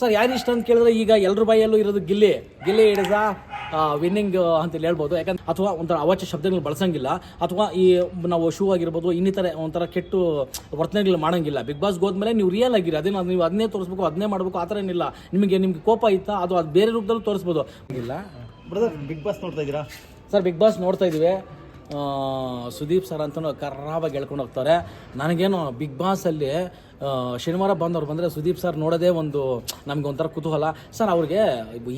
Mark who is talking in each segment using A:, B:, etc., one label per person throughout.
A: Sir ಯಾರು ಇಷ್ಟ ಅಂತ ಕೇಳಿದ್ರೆ ಈಗ ಎಲ್ಲರ ಬಾಯಲ್ಲೂ ಇರೋದು ಗಿಲ್ಲಿ. ಗಿಲ್ಲಿ ಇಡಸ ವಿನ್ನಿಂಗ್ ಅಂತ ಹೇಳ್ಬೋದು. ಯಾಕಂದ್ರೆ ಅಥವಾ ಒಂಥರ ಅವಾಚ್ಯ ಶಬ್ದಗಳು ಬಳಸಂಗಿಲ್ಲ. ಅಥವಾ ಈ ನಾವು ಶೂ ಆಗಿರ್ಬೋದು ಇನ್ನಿತರ ಒಂಥರ ಕೆಟ್ಟು ವರ್ತನೆಗಳು ಮಾಡಂಗಿಲ್ಲ. ಬಿಗ್ ಬಾಸ್ಗೆ ಹೋದ್ಮೇಲೆ ನೀವು ರಿಯಲ್ ಆಗಿರಿ. ಅದೇ ನೀವು ಅದನ್ನೇ ತೋರಿಸ್ಬೇಕು ಅದನ್ನೇ ಮಾಡಬೇಕು ಆ ಥರ ಏನಿಲ್ಲ. ನಿಮಗೆ ನಿಮ್ಗೆ ಕೋಪ ಇತ್ತಾ? ಅದು ಅದು ಬೇರೆ ರೂಪದಲ್ಲೂ ತೋರಿಸ್ಬೋದು. ಇಲ್ಲ.
B: ಬ್ರದರ್ ಬಿಗ್ ಬಾಸ್ ನೋಡ್ತಾ ಇದ್ದೀರಾ?
A: ಸರ್ ಬಿಗ್ ಬಾಸ್ ನೋಡ್ತಾ ಇದ್ದೀವಿ. ಸುದೀಪ್ ಸರ್ ಅಂತಲೂ ಖರಾಬಾಗಿ ಹೇಳ್ಕೊಂಡು ಹೋಗ್ತಾರೆ. ನನಗೇನು ಬಿಗ್ ಬಾಸಲ್ಲಿ ಶನಿವಾರ ಬಂದವ್ರು ಬಂದರೆ ಸುದೀಪ್ ಸರ್ ನೋಡೋದೇ ಒಂದು ನಮಗೆ ಒಂಥರ ಕುತೂಹಲ. ಸರ್, ಅವ್ರಿಗೆ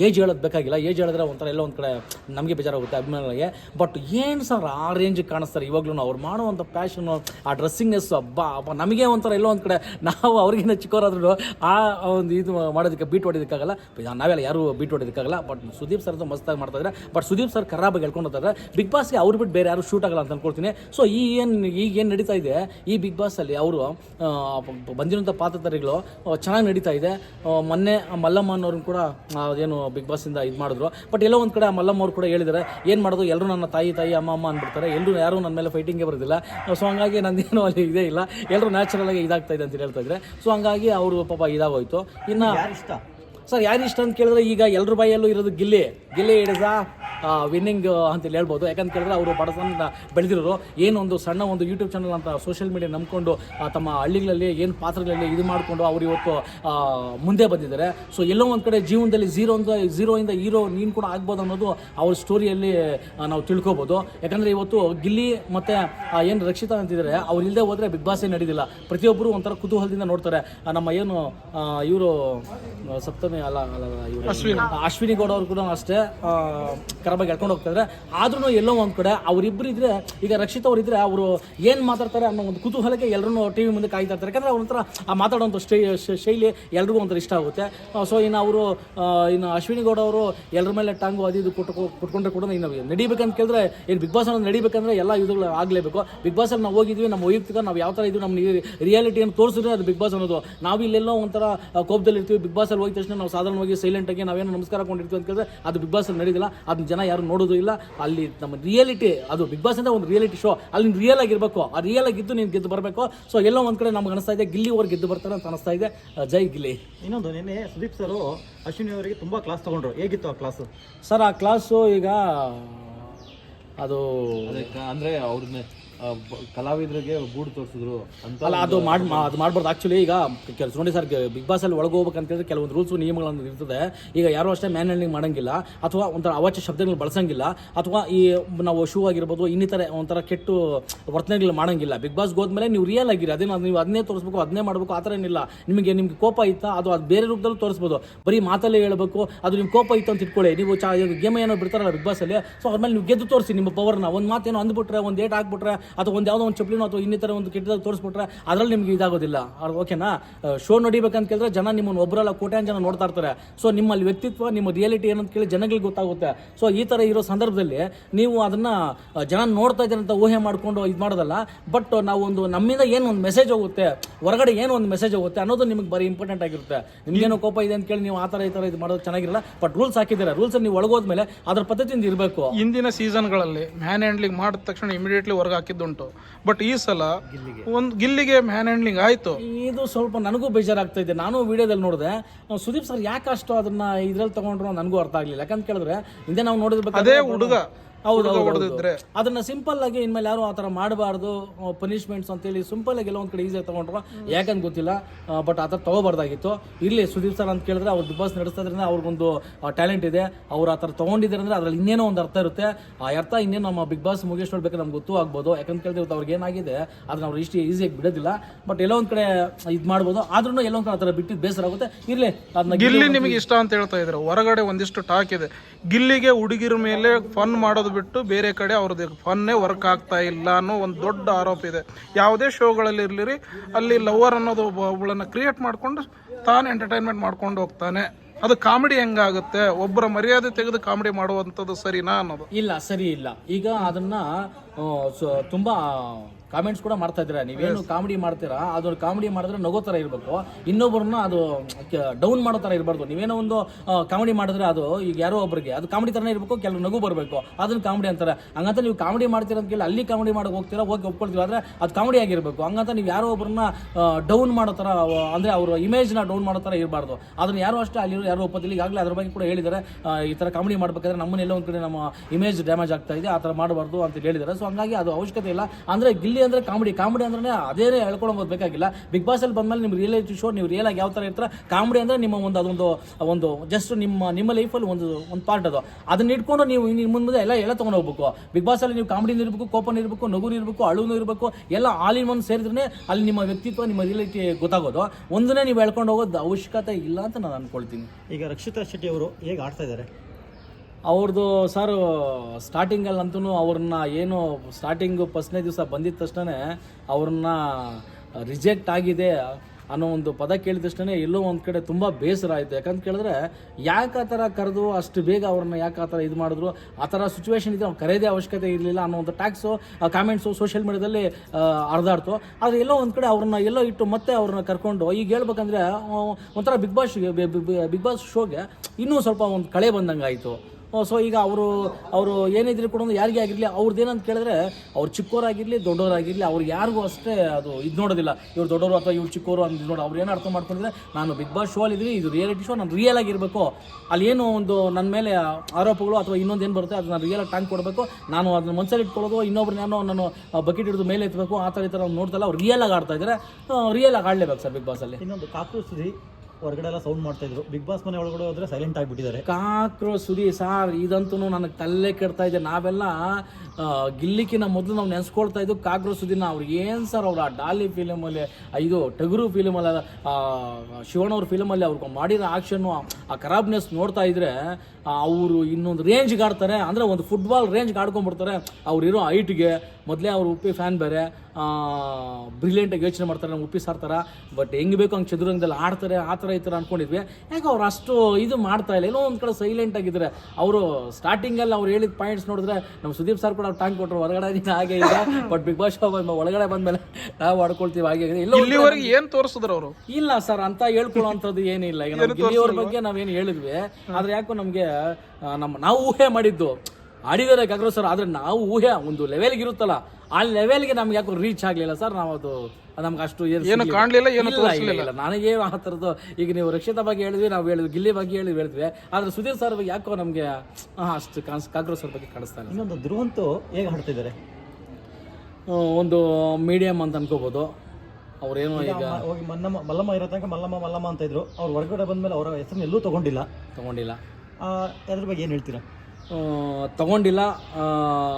A: ಏಜ್ ಹೇಳೋದು ಬೇಕಾಗಿಲ್ಲ. ಏಜ್ ಹೇಳಿದ್ರೆ ಒಂಥರ ಎಲ್ಲೋ ಒಂದು ಕಡೆ ನಮಗೆ ಬೇಜಾರಾಗುತ್ತೆ ಅಭಿಮಾನಿಗಳಿಗೆ. ಬಟ್ ಏನು ಸರ್ ಆ ರೇಂಜ್ ಕಾಣಿಸ್ತಾರೆ? ಇವಾಗಲೂ ಅವ್ರು ಮಾಡುವಂಥ ಪ್ಯಾಷನು ಆ ಡ್ರೆಸ್ಸಿಂಗ್ನೆಸ್ಸು ಹಬ್ಬ ಹಬ್ಬ ನಮಗೆ ಒಂಥರ ಎಲ್ಲೋ ಒಂದು ಕಡೆ ನಾವು ಅವ್ರಿಗಿಂತ ಚಿಕ್ಕವರಾದ್ರೂ ಆ ಒಂದು ಇದು ಮಾಡೋದಕ್ಕೆ ಬೀಟ್ ಹೊಡೋದಕ್ಕಾಗಲ್ಲ ನಾವೆಲ್ಲ ಯಾರು ಬೀಟ್ ಹೊಡೋದಕ್ಕಾಗಲ್ಲ ಬಟ್ ಸುದೀಪ್ ಸರ್ ಮಸ್ತಾಗಿ ಮಾಡ್ತಾ ಇದ್ದಾರೆ ಬಟ್ ಸುದೀಪ್ ಸರ್ ಕರಾಬಾಗಿ ಹೇಳ್ಕೊಂಡು ಹೋಗ್ತಾರೆ. ಬಿಗ್ ಬಾಸ್ಗೆ ಅವ್ರು ಬಿಟ್ಟು ಬೇರೆ ಯಾರು ಶೂಟ್ ಆಗಲ್ಲ ಅಂತ ಅನ್ಕೊಳ್ತೀನಿ. ಸೊ ಈ ಏನು, ಈಗ ಏನು ನಡೀತಾ ಇದೆ? ಈ ಬಿಗ್ ಬಾಸಲ್ಲಿ ಅವರು ಬಂದಿರೋಂಥ ಪಾತ್ರಧಾರಿಗಳು ಚೆನ್ನಾಗಿ ನಡೀತಾ ಇದೆ. ಮೊನ್ನೆ ಮಲ್ಲಮ್ಮ ಅನ್ನೋರು ಕೂಡ ಏನು ಬಿಗ್ ಬಾಸಿಂದ ಇದು ಮಾಡಿದ್ರು. ಬಟ್ ಎಲ್ಲೋ ಒಂದು ಕಡೆ ಆ ಮಲ್ಲಮ್ಮ ಅವ್ರು ಕೂಡ ಹೇಳಿದ್ದಾರೆ ಏನು ಮಾಡೋದು? ಎಲ್ಲರೂ ನನ್ನ ತಾಯಿ ತಾಯಿ, ಅಮ್ಮ ಅಮ್ಮ ಅಂದ್ಬಿಡ್ತಾರೆ. ಎಲ್ಲರೂ ಯಾರೂ ನನ್ನ ಮೇಲೆ ಫೈಟಿಂಗೇ ಬರೋದಿಲ್ಲ. ಸೊ ಹಂಗಾಗಿ ನಂದೇನು ಅಲ್ಲಿ ಇದೇ ಇಲ್ಲ. ಎಲ್ಲರೂ ನ್ಯಾಚುರಲ್ ಆಗಿ ಇದಾಗ್ತಾ ಇದೆ ಅಂತ ಹೇಳ್ತಾ ಇದ್ರೆ. ಸೊ ಹಂಗಾಗಿ ಅವರು ಪಾಪ ಇದಾಗೋಯ್ತು. ಇನ್ನು
B: ಇಷ್ಟ
A: ಸರ್ ಯಾರು ಇಷ್ಟ ಅಂತ ಕೇಳಿದ್ರೆ ಈಗ ಎಲ್ಲರ ಬಾಯಲ್ಲೂ ಇರೋದು ಗಿಲ್ಲಿ. ಗಿಲ್ಲಿ ಆ ವಿನ್ನಿಂಗ್ ಅಂತ ಹೇಳ್ಬೋದು. ಯಾಕಂತ ಕೇಳಿದ್ರೆ ಅವರು ಬಡತನ ಬೆಳೆದಿರೋರು. ಏನೊಂದು ಸಣ್ಣ ಒಂದು ಯೂಟ್ಯೂಬ್ ಚಾನಲ್ ಅಂತ ಸೋಷಿಯಲ್ ಮೀಡಿಯಾ ನಂಬಿಕೊಂಡು ತಮ್ಮ ಹಳ್ಳಿಗಳಲ್ಲಿ ಏನು ಪಾತ್ರಗಳಲ್ಲಿ ಇದು ಮಾಡಿಕೊಂಡು ಅವರು ಇವತ್ತು ಮುಂದೆ ಬಂದಿದ್ದಾರೆ. ಸೊ ಎಲ್ಲೋ ಒಂದು ಕಡೆ ಜೀವನದಲ್ಲಿ ಝೀರೋ ಅಂತ ಝೀರೋಯಿಂದ ಹೀರೋ ನೀನು ಕೂಡ ಆಗ್ಬೋದು ಅನ್ನೋದು ಅವ್ರ ಸ್ಟೋರಿಯಲ್ಲಿ ನಾವು ತಿಳ್ಕೊಬೋದು. ಯಾಕಂದರೆ ಇವತ್ತು ಗಿಲ್ಲಿ ಮತ್ತು ಏನು ರಕ್ಷಿತಾ ಅಂತಿದ್ದಾರೆ, ಅವ್ರು ಇಲ್ಲದೆ ಹೋದರೆ ಬಿಗ್ ಬಾಸೇ ನಡೆದಿಲ್ಲ. ಪ್ರತಿಯೊಬ್ಬರು ಒಂಥರ ಕುತೂಹಲದಿಂದ ನೋಡ್ತಾರೆ. ನಮ್ಮ ಏನು ಇವರು ಸಪ್ತಮಿ ಅಲ್ಲ ಅಲ್ಲ ಅಶ್ವಿನಿ. ಅಶ್ವಿನಿ ಗೌಡ ಅವ್ರು ಕೂಡ ಅಷ್ಟೇ ಕರಬಾಗಿ ಹೇಳ್ಕೊಂಡು ಹೋಗ್ತಿದ್ರೆ. ಆದ್ರೂ ಎಲ್ಲೋ ಒಂದು ಕಡೆ ಅವರಿಬ್ಬರು ಇದ್ರೆ ಈಗ ರಕ್ಷಿತ್ ಅವ್ರು ಇದ್ರೆ ಅವರು ಏನು ಮಾತಾಡ್ತಾರೆ ಅನ್ನೋ ಒಂದು ಕುತೂಹಲಕ್ಕೆ ಎಲ್ಲರೂ ಟಿ ವಿ ಮುಂದೆ ಕಾಯ್ತಾ ಇರ್ತಾರೆ. ಯಾಕಂದ್ರೆ ಅವ್ರ ಹತ್ರ ಆ ಮಾತಾಡೋಂಥ ಸ್ಟೈ ಶೈಲಿ ಎಲ್ರಿಗೂ ಒಂಥರ ಇಷ್ಟ ಆಗುತ್ತೆ. ಸೊ ಇನ್ನು ಅವರು ಇನ್ನು ಅಶ್ವಿನಿ ಗೌಡ ಅವರು ಎಲ್ಲರ ಮೇಲೆ ಟಾಂಗು ಅದು ಇದು ಕೊಟ್ಟು ಕೊಟ್ಕೊಂಡ್ರೆ ಕೂಡ ಇನ್ನು ನಡಿಬೇಕಂತ ಕೇಳಿದ್ರೆ ಏನು ಬಿಗ್ ಬಾಸ್ ಅನ್ನೋದು ನಡಿಬೇಕಂದ್ರೆ ಎಲ್ಲ ಇದುಗಳು ಆಗಲೇಬೇಕು. ಬಿಗ್ ಬಾಸಲ್ಲಿ ನಾವು ಹೋಗಿದ್ವಿ ನಮ್ಮ ವೈಯಕ್ತಿಕ ನಾವು ಯಾವ ಥರ ಇದು ನಮ್ಮ ರಿಯಾಲಿಟಿಯನ್ನು ತೋರಿಸಿದ್ರೆ ಅದು ಬಿಗ್ ಬಾಸ್ ಅನ್ನೋದು. ನಾವು ಇಲ್ಲೆಲ್ಲೋ ಒಂಥರ ಕೋಪದಲ್ಲಿ ಇರ್ತೀವಿ ಬಿಗ್ ಬಾಸಲ್ಲಿ ಹೋಗಿದ ತಕ್ಷಣ ನಾವು ಸಾಧಾರಣವಾಗಿ ಸೈಲೆಂಟಾಗಿ ನಾವೇನು ನಮಸ್ಕಾರ ಕೊಂಡಿರ್ತೀವಿ ಅಂತ ಕೇಳಿದ್ರೆ ಅದು ಬಿಗ್ ಬಾಸ್ ನಡೆದಿಲ್ಲ. ಅದನ್ನ ಜನ ಯಾರು ನೋಡೋದು ಇಲ್ಲ. ಅಲ್ಲಿ ನಮ್ಮ ರಿಯಾಲಿಟಿ ಅದು ಬಿಗ್ ಬಾಸ್ ಅಂತ ಒಂದು ರಿಯಾಲಿಟಿ ಶೋ ಅಲ್ಲಿ ರಿಯಲ್ ಆಗಿರಬೇಕು. ಆ ರಿಯಲ್ ಆಗಿದ್ದು ನೀನು ಗೆದ್ದು ಬರಬೇಕು. ಸೊ ಎಲ್ಲೋ ಒಂದು ಕಡೆ ನಮ್ಗೆ ಅನಿಸ್ತಾ ಇದೆ ಗಿಲ್ಲಿ ಅವ್ರು ಗೆದ್ದು ಬರ್ತಾರೆ ಅಂತ ಅನಿಸ್ತಾ ಇದೆ. ಜೈ ಗಿಲ್ಲಿ.
B: ಇನ್ನೊಂದು ನಿನ್ನೆ ಸುದೀಪ್ ಸರ್ ಅಶ್ವಿನಿ ಅವರಿಗೆ ತುಂಬಾ ಕ್ಲಾಸ್ ತಗೊಂಡ್ರು. ಹೇಗಿತ್ತು ಆ ಕ್ಲಾಸ್
A: ಸರ್ ಆ ಕ್ಲಾಸು ಈಗ ಅದು
C: ಅದಕ್ಕೆ ಅಂದ್ರೆ ಅವ್ರನ್ನ ಕಲಾವಿದರಿಗೆ ಗೂಡು ತೋರಿಸಿದ್ರು ಅಂತ
A: ಅಲ್ಲ ಅದು ಮಾಡಿ ಅದು ಮಾಡ್ಬಾರ್ದು. ಆ್ಯಕ್ಚುಲಿ ಈಗ ಕೆಲಸ ನೋಡಿ ಸರ್ ಬಿಗ್ ಬಾಸಲ್ಲಿ ಒಳಗೆ ಹೋಗ್ಬೇಕಂತೇಳಿದ್ರೆ ಕೆಲವೊಂದು ರೂಲ್ಸು ನಿಯಮಗಳನ್ನು ಇರ್ತದೆ ಈಗ ಯಾರು ಅಷ್ಟೇ ಮ್ಯಾನ್ ಹ್ಯಾಂಡ್ಲಿಂಗ್ ಮಾಡಂಗಿಲ್ಲ ಅಥವಾ ಒಂಥರ ಅವಾಚ್ಯ ಶಬ್ದಗಳು ಬಳಸಂಗಿಲ್ಲ ಅಥವಾ ಈ ನಾವು ಶೂ ಆಗಿರ್ಬೋದು ಇನ್ನಿತರ ಒಂಥರ ಕೆಟ್ಟು ವರ್ತನೆಗಳು ಮಾಡಂಗಿಲ್ಲ. ಬಿಗ್ ಬಾಸ್ಗೆ ಹೋದ್ಮೇಲೆ ನೀವು ರಿಯಲ್ ಆಗಿರಿ. ಅದೇ ನೀವು ಅದನ್ನೇ ತೋರಿಸ್ಬೇಕು ಅದನ್ನೇ ಮಾಡಬೇಕು ಆ ಥರ ಏನಿಲ್ಲ. ನಿಮಗೆ ನಿಮ್ಗೆ ಕೋಪ ಇತ್ತಾ? ಅದು ಅದು ಬೇರೆ ರೂಪದಲ್ಲಿ ತೋರಿಸ್ಬೋದು. ಬರೀ ಮಾತಲ್ಲೇ ಹೇಳಬೇಕು ಅದು ನಿಮ್ಗೆ ಕೋಪ ಇತ್ತು ಅಂತ ಇಟ್ಕೊಳ್ಳಿ. ನೀವು ಚಾ ಗೇಮ್ ಏನೋ ಬಿಡ್ತಾರಲ್ಲ ಬಿಗ್ ಬಾಸಲ್ಲಿ ಸೊ ಅದ್ರ ಮೇಲೆ ನೀವು ಗೆದ್ದು ತೋರಿಸಿ ನಿಮ್ಮ ಪವರ್ನ ಒಂದು ಮಾತೇನೋ ಅಂದ್ಬಿಟ್ರೆ ಒಂದು ಏಟ್ ಹಾಕ್ಬಿಟ್ರೆ ಅಥವಾ ಒಂದು ಯಾವುದೋ ಒಂದು ಚಪ್ಪಲಿನೋ ಅಥವಾ ಇನ್ನಿತರ ಒಂದು ಕೆಟ್ಟದಾಗ ತೋರಿಸ್ಬಿಟ್ರೆ ಅದರಲ್ಲಿ ನಿಮ್ಗೆ ಇದಾಗೋದಿಲ್ಲ. ಓಕೆನಾ? ಶೋ ನೋಡಿಬೇಕಂತ ಕೇಳಿದ್ರೆ ಜನ ನಿಮ್ಮನ್ನು ಒಬ್ಬರಲ್ಲ ಕೋಟ್ಯಾನ್ ಜನ ನೋಡ್ತಾ ಇರ್ತಾರೆ. ಸೊ ನಿಮ್ಮಲ್ಲಿ ವ್ಯಕ್ತಿತ್ವ, ನಿಮ್ಮ ರಿಯಾಲಿಟಿ ಏನಂತ ಕೇಳಿ ಜನಗಳಿಗೆ ಗೊತ್ತಾಗುತ್ತೆ. ಸೊ ಈ ಥರ ಇರೋ ಸಂದರ್ಭದಲ್ಲಿ ನೀವು ಅದನ್ನ ಜನ ನೋಡ್ತಾ ಇದ್ದಾರೆ ಊಹೆ ಮಾಡ್ಕೊಂಡು ಇದು ಮಾಡೋದಲ್ಲ. ಬಟ್ ನಾವು ಒಂದು ನಮ್ಮಿಂದ ಏನು ಒಂದು ಮೆಸೇಜ್ ಹೋಗುತ್ತೆ. ಹೊರಗಡೆ ಏನು ಒಂದು ಮೆಸೇಜ್ ಹೋಗುತ್ತೆ ಅನ್ನೋದು ನಿಮಗೆ ಬರೀ ಇಂಪಾರ್ಟೆಂಟ್ ಆಗಿರುತ್ತೆ. ನಿಮ್ಗೇನೋ ಕೋಪ ಇದೆ ಅಂತ ಕೇಳಿ ನೀವು ಆ ಥರ ಈ ಥರ ಇದು ಮಾಡೋದು ಚೆನ್ನಾಗಿರಲ್ಲ. ಬಟ್ ರೂಲ್ಸ್ ಹಾಕಿದ್ದಾರೆ. ರೂಲ್ಸ್ ನೀವು ಒಳಗೋದ್ಮೇಲೆ ಅದ್ರ ಪದ್ಧತಿಯಿಂದ ಇರಬೇಕು.
D: ಇಂದಿನ ಸೀಸನ್ಗಳಲ್ಲಿ ಮ್ಯಾನ್ ಹ್ಯಾಂಡ್ಲಿಂಗ್ ಮಾಡಿದ ತಕ್ಷಣ ಇಮಿಡಿಯೇಟ್ಲಿ ಹೊರಗೆ ಹಾಕಿದ್ದುಂಟು ಬಟ್ ಈ ಸಲ ಒಂದು ಗಿಲ್ಲಿಗೆ ಮ್ಯಾನ್ ಹ್ಯಾಂಡ್ಲಿಂಗ್ ಆಯ್ತು.
A: ಇದು ಸ್ವಲ್ಪ ನನಗೂ ಬೇಜಾರಾಗ್ತಾ ಇದೆ. ನಾನು ವಿಡಿಯೋದಲ್ಲಿ ನೋಡಿದೆ ಸುದೀಪ್ ಸರ್ ಯಾಕೆ ಅಷ್ಟು ಅದನ್ನ ಇದ್ರಲ್ಲಿ ತಗೊಂಡ್ರು ನನಗೂ ಅರ್ಥ ಆಗ್ಲಿಲ್ಲ. ಯಾಕಂತ ಕೇಳಿದ್ರೆ ಹಿಂದೆ ನಾವು ನೋಡಿದ್ರೆ
D: ಅದೇ ಹುಡುಗ. ಹೊಡೆದಿದ್ರೆ.
A: ಅದನ್ನ ಸಿಂಪಲ್ ಆಗಿ ಇನ್ಮೇಲೆ ಯಾರು ಆತರ ಮಾಡಬಾರ್ದು ಪನಿಷ್ಮೆಂಟ್ಸ್ ಅಂತೇಳಿ ಸಿಂಪಲ್ ಆಗಿ ಎಲ್ಲ ಒಂದು ಕಡೆ ಈಸಿಯಾಗಿ ತಗೊಂಡ್ರು. ಯಾಕಂತ ಗೊತ್ತಿಲ್ಲ ಬಟ್ ಆತರ ತಗೋಬಾರ್ದಾಗಿತ್ತು. ಇರ್ಲಿ ಸುದೀಪ್ ಸರ್ ಅಂತ ಕೇಳಿದ್ರೆ ಅವ್ರ ಬಿಗ್ ಬಾಸ್ ನಡೆಸ್ತಾ ಇದ್ರೆ ಅವ್ರಿಗೊಂದು ಟ್ಯಾಲೆಂಟ್ ಇದೆ. ಅವ್ರು ಆತರ ತಗೊಂಡಿದ್ರೆ ಅಂದ್ರೆ ಅದ್ರಲ್ಲಿ ಇನ್ನೇನೋ ಒಂದು ಅರ್ಥ ಇರುತ್ತೆ. ಆ ಅರ್ಥ ಇನ್ನೇನು ನಮ್ಮ ಬಿಗ್ ಬಾಸ್ ಮುಗಿಸ್ಕೊಳ್ಬೇಕು ನಮ್ಗೆ ಗೊತ್ತು ಆಗ್ಬೋದು. ಯಾಕಂತ ಕೇಳಿದ್ರೆ ಅವ್ರಿಗೆ ಏನಾಗಿದೆ ಅದನ್ನ ಅವ್ರು ಇಷ್ಟು ಈಸಿಯಾಗಿ ಬಿಡೋದಿಲ್ಲ. ಬಟ್ ಎಲ್ಲೋ ಒಂದ್ ಕಡೆ ಇದು ಮಾಡ್ಬೋದು. ಆದ್ರೂ ಎಲ್ಲೊಂದ್ ಕಡೆ ಆತರ ಬಿಟ್ಟಿದ್ದು ಬೇಸರ ಆಗುತ್ತೆ. ಇರ್ಲಿ ಅದನ್ನ
D: ಗಿಲ್ಲಿ ನಿಮಗೆ ಇಷ್ಟ ಅಂತ ಹೇಳ್ತಾ ಇದ್ರು. ಹೊರಗಡೆ ಒಂದಿಷ್ಟು ಟಾಕ್ ಇದೆ. ಗಿಲ್ಲಿಗೆ ಹುಡುಗಿರ ಮೇಲೆ ಫನ್ ಮಾಡೋದು ಬಿಟ್ಟು ಬೇರೆ ಕಡೆ ಅವ್ರದ್ದು ಫನ್ನೇ ವರ್ಕ್ ಆಗ್ತಾ ಇಲ್ಲ ಅನ್ನೋ ಒಂದು ದೊಡ್ಡ ಆರೋಪ ಇದೆ. ಯಾವುದೇ ಶೋಗಳಲ್ಲಿ ಇರ್ಲಿರಿ, ಅಲ್ಲಿ ಲವರ್ ಅನ್ನೋದು ಒಬ್ಬಳನ್ನು ಕ್ರಿಯೇಟ್ ಮಾಡ್ಕೊಂಡು ತಾನು ಎಂಟರ್ಟೈನ್ಮೆಂಟ್ ಮಾಡ್ಕೊಂಡು ಹೋಗ್ತಾನೆ. ಅದು ಕಾಮಿಡಿ ಹೆಂಗಾಗುತ್ತೆ? ಒಬ್ಬರ ಮರ್ಯಾದೆ ತೆಗೆದು ಕಾಮಿಡಿ ಮಾಡುವಂಥದ್ದು ಸರಿನಾ ಅನ್ನೋದು?
A: ಇಲ್ಲ, ಸರಿ ಇಲ್ಲ. ಈಗ ಅದನ್ನ ತುಂಬಾ ಕಾಮೆಂಟ್ಸ್ ಕೂಡ ಮಾಡ್ತಾ ಇದ್ದೀರಾ? ನೀವೇನು ಕಾಮಿಡಿ ಮಾಡ್ತೀರಾ? ಅದು ಕಾಮಿಡಿ ಮಾಡಿದ್ರೆ ನಗೋ ಥರ ಇರಬೇಕು. ಇನ್ನೊಬ್ಬರನ್ನ ಅದು ಡೌನ್ ಮಾಡೋ ಥರ ಇರಬಾರ್ದು. ನೀವೇನೋ ಒಂದು ಕಾಮಿಡಿ ಮಾಡಿದ್ರೆ ಅದು ಈಗ ಯಾರೋ ಒಬ್ಬರಿಗೆ ಅದು ಕಾಮಿಡಿ ಥರನೇ ಇರಬೇಕು ಕೆಲವು ನಗು ಬರಬೇಕು. ಅದನ್ನ ಕಾಮಿಡಿ ಅಂತಾರೆ. ಹಂಗಂತ ನೀವು ಕಾಮಿಡಿ ಮಾಡ್ತೀರ ಅಂತ ಕೇಳಿ ಅಲ್ಲಿ ಕಾಮಿಡಿ ಮಾಡೋಕೆ ಹೋಗ್ತೀರಾ ಹೋಗಿ ಒಪ್ಕೊಳ್ತೀವಿ ಆದರೆ ಅದು ಕಾಮಿಡಿ ಆಗಿರಬೇಕು. ಹಂಗಂತ ನೀವು ಯಾರೋ ಒಬ್ಬರನ್ನ ಡೌನ್ ಮಾಡೋ ಥರ ಅಂದರೆ ಅವರ ಅವ್ರ ಇಮೇಜ್ನ ಡೌನ್ ಮಾಡೋ ಥರ ಇರಬಾರ್ದು. ಅದನ್ನ ಯಾರು ಅಷ್ಟೇ ಅಲ್ಲಿ ಯಾರೋ ಒಪ್ಪೋದಿಲ್ಲ. ಈಗಾಗಲೇ ಅದ್ರ ಬಗ್ಗೆ ಕೂಡ ಹೇಳಿದ್ದಾರೆ. ಈ ಥರ ಕಾಮಿಡಿ ಮಾಡ್ಬೇಕಾದ್ರೆ ನಮ್ಮನ್ನೆಲ್ಲ ಒಂದು ಕಡೆ ನಮ್ಮ ಇಮೇಜ್ ಡ್ಯಾಮೇಜ್ ಆಗ್ತಾ ಇದೆ. ಆ ಥರ ಮಾಡಬಾರ್ದು ಅಂತ ಹೇಳಿದ್ದಾರೆ. ಸೊ ಹಂಗಾಗಿ ಅದು ಅವಶ್ಯಕತೆ ಇಲ್ಲ. ಅಂದರೆ ಗಿಲ್ಲಿ ಅಂದರೆ ಕಾಮಿಡಿ. ಕಾಮಿಡಿ ಅಂದ್ರೆ ಅದೇನೇ ಹೇಳ್ಕೊಂಡು ಬೇಕಾಗಿಲ್ಲ. ಬಿಗ್ ಬಾಸ್ ಅಲ್ಲಿ ಬಂದ್ಮೇಲೆ ನಿಮ್ಮ ರಿಯಾಲಿಟಿ ಶೋ ನೀವು ರಿಯಲ್ ಆಗಿ ಯಾವ ಥರ ಇರ್ತಾರೆ, ಕಾಮಿಡಿ ಅಂದ್ರೆ ನಿಮ್ಮ ಒಂದು ಅದೊಂದು, ಒಂದು ಜಸ್ಟ್ ನಿಮ್ಮ ನಿಮ್ಮ ಲೈಫಲ್ಲಿ ಒಂದು ಒಂದು ಪಾರ್ಟ್ ಅದು. ಅದನ್ನ ಇಟ್ಕೊಂಡು ನೀವು ಇನ್ನು ಮುಂದೆ ಎಲ್ಲ ಎಲ್ಲ ತೊಗೊಂಡು ಹೋಗ್ಬೇಕು. ಬಿಗ್ ಬಾಸ್ ಅಲ್ಲಿ ನೀವು ಕಾಮಿಡಿ ಇರಬೇಕು, ಕೋಪನ್ ಇರಬೇಕು, ನಗುನು ಇರಬೇಕು ಅಳು ಇರಬೇಕು, ಎಲ್ಲ ಇನ್ ಒನ್ ಸೇರಿದ್ರೆ ಅಲ್ಲಿ ನಿಮ್ಮ ವ್ಯಕ್ತಿತ್ವ, ನಿಮ್ಮ ರಿಯಾಲಿಟಿ ಗೊತ್ತಾಗೋದು. ಒಂದನ್ನೇ ನೀವು ಹೇಳ್ಕೊಂಡು ಹೋಗೋದು ಅವಶ್ಯಕತೆ ಇಲ್ಲ ಅಂತ ನಾನು ಅನ್ಕೊಳ್ತೀನಿ.
B: ಈಗ ರಕ್ಷಿತಾ ಶೆಟ್ಟಿ ಅವರು ಹೇಗೆ ಆಡ್ತಾ ಇದ್ದಾರೆ?
A: ಅವ್ರದ್ದು ಸರ್ ಸ್ಟಾರ್ಟಿಂಗಲ್ಲಂತೂ ಅವ್ರನ್ನ ಏನು ಸ್ಟಾರ್ಟಿಂಗು ಫಸ್ಟ್ನೇ ದಿವಸ ಬಂದಿದ ತಕ್ಷಣ ಅವ್ರನ್ನ ರಿಜೆಕ್ಟ್ ಆಗಿದೆ ಅನ್ನೋ ಒಂದು ಪದ ಕೇಳಿದ ತಕ್ಷಣ ಎಲ್ಲೋ ಒಂದು ಕಡೆ ತುಂಬ ಬೇಸರ ಆಯಿತು. ಯಾಕಂತ ಕೇಳಿದ್ರೆ ಯಾಕೆ ಆ ಥರ ಕರೆದು ಅಷ್ಟು ಬೇಗ ಅವ್ರನ್ನ ಯಾಕೆ ಆ ಥರ ಇದು ಮಾಡಿದ್ರು? ಆ ಥರ ಸಿಚುವೇಶನ್ ಇದೆ ಅವ್ರು ಕರೆಯೋದೇ ಅವಶ್ಯಕತೆ ಇರಲಿಲ್ಲ ಅನ್ನೋ ಒಂದು ಟ್ಯಾಕ್ಸು ಕಾಮೆಂಟ್ಸು ಸೋಷಿಯಲ್ ಮೀಡಿಯಾದಲ್ಲಿ ಅರ್ಧಾಡ್ತು ಆದರೆ ಎಲ್ಲೋ ಒಂದು ಕಡೆ ಅವ್ರನ್ನ ಎಲ್ಲೋ ಇಟ್ಟು ಮತ್ತೆ ಅವ್ರನ್ನ ಕರ್ಕೊಂಡು, ಈಗ ಹೇಳ್ಬೇಕಂದ್ರೆ ಒಂಥರ ಬಿಗ್ ಬಾಸ್ ಬಿಗ್ ಬಾಸ್ ಶೋಗೆ ಇನ್ನೂ ಸ್ವಲ್ಪ ಒಂದು ಕಳೆ ಬಂದಂಗೆ ಆಯಿತು ಸೊ ಈಗ ಅವರು ಅವರು ಏನಿದ್ರು ಕೂಡ ಯಾರಿಗೆ ಆಗಿರಲಿ ಅವ್ರದ್ದು ಏನಂತ ಕೇಳಿದ್ರೆ ಅವ್ರು ಚಿಕ್ಕವರಾಗಿರಲಿ ದೊಡ್ಡವರಾಗಿರಲಿ ಅವ್ರು ಯಾರಿಗೂ ಅಷ್ಟೇ ಅದು ಇದು ನೋಡೋದಿಲ್ಲ. ಇವ್ರು ದೊಡ್ಡವರು ಅಥವಾ ಇವ್ರು ಚಿಕ್ಕವರು ಅಂತ ನೋಡಿ, ಅವ್ರು ಏನು ಅರ್ಥ ಮಾಡ್ಕೊಂಡಿದ್ರೆ, ನಾನು ಬಿಗ್ ಬಾಸ್ ಶೋ ಅಲ್ಲಿ ಇದು ರಿಯಾಲಿಟಿ ಶೋ ನಾನು ರಿಯಲ್ ಆಗಿರಬೇಕು. ಅಲ್ಲಿ ಏನು ಒಂದು ನನ್ನ ಮೇಲೆ ಆರೋಪಗಳು ಅಥವಾ ಇನ್ನೊಂದು ಏನು ಬರುತ್ತೆ, ಅದನ್ನ ರಿಯಲ್ ಟ್ಯಾಂಕ್ ಕೊಡಬೇಕು. ನಾನು ಅದನ್ನ ಮನ್ಸಲ್ಲಿ ಇಟ್ಕೊಳ್ಳೋದು, ಇನ್ನೊಬ್ರು ಏನೋ ನಾನು ಬಕೆಟ್ ಹಿಡಿದು ಮೇಲೆ ಎತ್ತಬೇಕು ಆ ಥರ ಈ ಥರ ನೋಡ್ತಲ್ಲ ಅವ್ರು ರಿಯಲ್ ಆಗಿ ಆಡ್ತಾ ಇದ್ದಾರೆ. ರಿಯಲ್ ಆಗಿ ಆಡಲೇಬೇಕು ಸರ್ ಬಿಗ್ ಬಾಸಲ್ಲಿ.
B: ಇನ್ನೊಂದು ಕಾಪು ಸುದಿ ಹೊರಗಡೆ ಎಲ್ಲ ಸೌಂಡ್ ಮಾಡ್ತಾ ಇದ್ರು. ಬಿಗ್ ಬಾಸ್ ಮನೆ ಒಳಗಡೆ ಹೋದ್ರೆ ಸೈಲೆಂಟ್ ಆಗಿಬಿಟ್ಟಿದ್ದಾರೆ.
A: ಕಾಕ್ರೋ ಸುದಿ ಸಾರ್, ಇದಂತೂ ನನಗೆ ತಲೆ ಕೆಡ್ತಾ ಇದೆ. ನಾವೆಲ್ಲ ಗಿಲ್ಲಿಕ್ಕಿನ ಮೊದಲು ನಾವು ನೆನೆಸ್ಕೊಳ್ತಾ ಇದ್ದು ಕಾಕ್ರೋ ಸುದಿನ ಅವ್ರಿಗೆ ಏನು ಸರ್ ಅವ್ರು ಆ ಡಾಲಿ ಫಿಲಮಲ್ಲಿ ಇದು ಟಗರು ಫಿಲಮಲ್ಲಿ ಶಿವಣ್ಣವ್ರ ಫಿಲಮಲ್ಲಿ ಅವ್ರಿಗೆ ಮಾಡಿರೋ ಆಕ್ಷನ್ನು ಆ ಖರಾಬ್ನೆಸ್ ನೋಡ್ತಾ ಇದ್ರೆ ಅವರು ಇನ್ನೊಂದು ರೇಂಜ್ಗೆ ಆಡ್ತಾರೆ. ಅಂದರೆ ಒಂದು ಫುಟ್ಬಾಲ್ ರೇಂಜ್ಗೆ ಆಡ್ಕೊಂಡ್ಬಿಡ್ತಾರೆ. ಇರೋ ಹೈಟ್ಗೆ ಮೊದಲೇ ಅವ್ರು ಉಪ್ಪಿ ಫ್ಯಾನ್ ಬೇರೆ. ಬ್ರಿಲಿಯಂಟಾಗಿ ಯೋಚನೆ ಮಾಡ್ತಾರೆ ನಮ್ಗೆ ಉಪ್ಪಿ ಸಾರ್ ಥರ ಬಟ್ ಹೆಂಗೆ ಬೇಕು ಹಂಗೆ ಚದುರಂಗದಲ್ಲಿ ಆಡ್ತಾರೆ ಆ ಥರ ಈ ಥರ ಅನ್ಕೊಂಡಿದ್ವಿ. ಯಾಕೆ ಅವ್ರು ಅಷ್ಟು ಇದು ಮಾಡ್ತಾ ಇಲ್ಲ. ಏನೋ ಒಂದು ಕಡೆ ಸೈಲೆಂಟ್ ಆಗಿದ್ದಾರೆ. ಅವರು ಸ್ಟಾರ್ಟಿಂಗಲ್ಲಿ ಅವ್ರು ಹೇಳಿದ ಪಾಯಿಂಟ್ಸ್ ನೋಡಿದ್ರೆ ನಮ್ಮ ಸುದೀಪ್ ಸರ್ ಕೂಡ ಟ್ಯಾಂಕ್ ಕೊಟ್ಟರು ಹೊರಗಡೆ ಹಾಗೆ ಇಲ್ಲ ಬಟ್ ಬಿಗ್ ಬಾಸ್ ಶೋ ಒಳಗಡೆ ಬಂದಮೇಲೆ ನಾವು ಆಡ್ಕೊಳ್ತೀವಿ ಹಾಗೆ
D: ಇಲ್ಲಿವರೆಗೆ ಏನು ತೋರಿಸಿದ್ರು ಅವರು?
A: ಇಲ್ಲ ಸರ್ ಅಂತ ಹೇಳ್ಕೊಳ್ಳೋಂಥದ್ದು ಏನಿಲ್ಲ. ಈಗ ನಮ್ಮ ಗಿಲ್ಲಿಯವ್ರ ಬಗ್ಗೆ ನಾವೇನು ಹೇಳಿದ್ವಿ. ಆದರೆ ಯಾಕೋ ನಮಗೆ ನಮ್ಮ ನಾವು ಊಹೆ ಮಾಡಿದ್ದು. ಆಡಿದ್ದಾರೆ ಕಾಗ್ರೋ ಸರ್ ಆದ್ರೆ ನಾವು ಊಹೆ ಒಂದು ಲೆವೆಲ್ಗೆ ಇರುತ್ತಲ್ಲ ಆ ಲೆವೆಲ್ಗೆ ನಮ್ಗೆ ಯಾಕೋ ರೀಚ್ ಆಗಲಿಲ್ಲ ಸರ್ ನಾವು ಅದು ನಮ್ಗೆ ಅಷ್ಟು ಏನ್
D: ಏನು ಕಾಣಲಿಲ್ಲ ಏನು
A: ಇಲ್ಲ. ನನಗೆ ಆ ಥರದ್ದು ಈಗ ನೀವು ರಕ್ಷಿತಾ ಬಗ್ಗೆ ಹೇಳಿದ್ವಿ ನಾವು ಹೇಳಿದ್ವಿ ಗಿಲ್ಲಿ ಬಗ್ಗೆ ಹೇಳಿದ್ವಿ ಹೇಳಿದ್ವಿ ಆದ್ರೆ ಸುಧೀರ್ ಸರ್ ಬಗ್ಗೆ ಯಾಕೋ ನಮಗೆ ಅಷ್ಟು ಕಾನ್ಸ್ ಕಾಕ್ರೋ ಸರ್ ಬಗ್ಗೆ ಕಾಣಿಸ್ತಾ ಇಲ್ಲ
B: ಇನ್ನೊಂದು ಧ್ರುವಂತು ಹೇಗೆ ಹಾಡ್ತಿದ್ದಾರೆ ಇದ್ದಾರೆ
A: ಒಂದು ಮೀಡಿಯಂ ಅಂತ ಅನ್ಕೋಬಹುದು ಅವ್ರೇನೋ ಈಗ
B: ಹೋಗಿ ಮಲ್ಲಮ್ಮ ಮಲ್ಲಮ್ಮ ಇರೋ ತನಕ ಮಲ್ಲಮ್ಮ ಮಲ್ಲಮ್ಮ ಅಂತ ಇದ್ರು. ಅವ್ರು ಹೊರಗಡೆ ಬಂದ್ಮೇಲೆ ಅವರ ಹೆಸರನ್ನ ಎಲ್ಲೂ ತಗೊಂಡಿಲ್ಲ.
A: ತಗೊಂಡಿಲ್ಲ.
B: ಅದ್ರ ಬಗ್ಗೆ ಏನು ಹೇಳ್ತೀರಾ?
A: ತಗೊಂಡಿಲ್ಲ. ಆ,